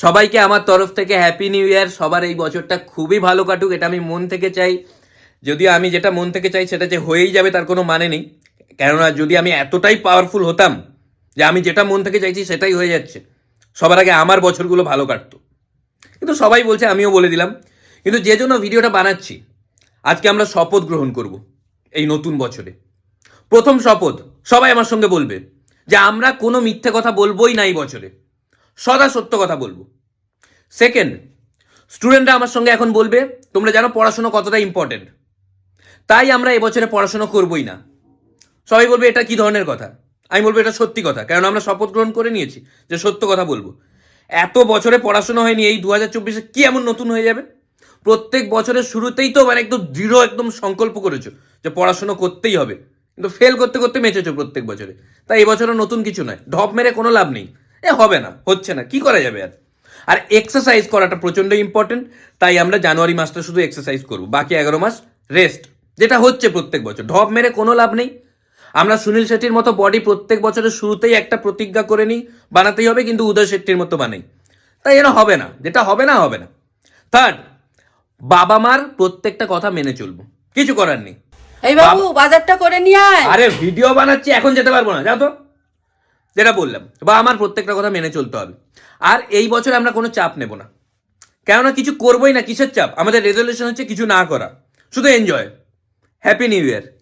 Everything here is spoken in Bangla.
সবাইকে আমার তরফ থেকে হ্যাপি নিউ ইয়ার সবার এই বছরটা খুবই ভালো কাটুক, এটা আমি মন থেকে চাই। যদিও আমি যেটা মন থেকে চাই সেটা যে হয়েই যাবে তার কোনো মানে নেই। কেননা যদি আমি এতটাই পাওয়ারফুল হতাম যে আমি যেটা মন থেকে চাইছি সেটাই হয়ে যাচ্ছে। সবার আগে আমার বছরগুলো ভালো কাটতো। কিন্তু সবাই বলছে, আমিও বলে দিলাম। কিন্তু যে জন্য ভিডিওটা বানাচ্ছি, আজকে আমরা শপথ গ্রহণ করব এই নতুন বছরে। প্রথম শপথ, সবাই আমার সঙ্গে বলবে যে আমরা কোনো মিথ্যে কথা বলবোই না এই বছরে। সদা সত্য কথা বলব। সেকেন্ড স্টুডেন্টরা আমার সঙ্গে এখন বলবে, তোমরা জানো পড়াশোনা কতটা ইম্পর্টেন্ট তাই আমরা এবছরে পড়াশোনা করবোই না। সবাই বলবে, এটা কি ধরনের কথা? আমি বলব, এটা সত্যি কথা। কারণ আমরা শপথ গ্রহণ করে নিয়েছি যে সত্য কথা বলব। এত বছরে পড়াশোনা হয়নি, এই দু হাজার চব্বিশে কি এমন নতুন হয়ে যাবে? প্রত্যেক বছরের শুরুতেই তো মানে একদম দৃঢ়, একদম সংকল্প করেছ যে পড়াশোনা করতেই হবে। কিন্তু ফেল করতে করতে মেচেছো প্রত্যেক বছরে। তাই এবছরও নতুন কিছু নয়। ঢপ মেরে কোনো লাভ নেই। এ হবে না হচ্ছে না কি করা যাবে আর? আর এক্সারসাইজ করাটা প্রচণ্ড ইম্পর্টেন্ট তাই আমরা জানুয়ারি মাসটা শুধু এক্সারসাইজ করব বাকি এগারো মাস রেস্ট যেটা হচ্ছে প্রত্যেক বছর ঢপ মেরে কোনো লাভ নেই। আমরা সুনীল শেট্টির মতো বডি প্রত্যেক বছরের শুরুতেই একটা প্রতিজ্ঞা করে নিই বানাতেই হবে কিন্তু উদয় শেট্টির মতো বানাই। তাই এরা হবে না যেটা হবে না হবে না। থার্ড বাবা মার প্রত্যেকটা কথা মেনে চলবো কিছু করার নেই। এই বাবু বাজারটা করে নিয়ে আয়। আরে ভিডিও বানাচ্ছি এখন যেতে পারব না যাও তো। যেটা বললাম, বা আমার প্রত্যেকটা কথা মেনে চলতে হবে। আর এই বছর আমরা কোনো চাপ নেব না। কেননা কিছু করবোই না, কিসের চাপ? আমাদের রেজলিউশন হচ্ছে কিছু না করা। শুধু এনজয় হ্যাপি নিউ ইয়ার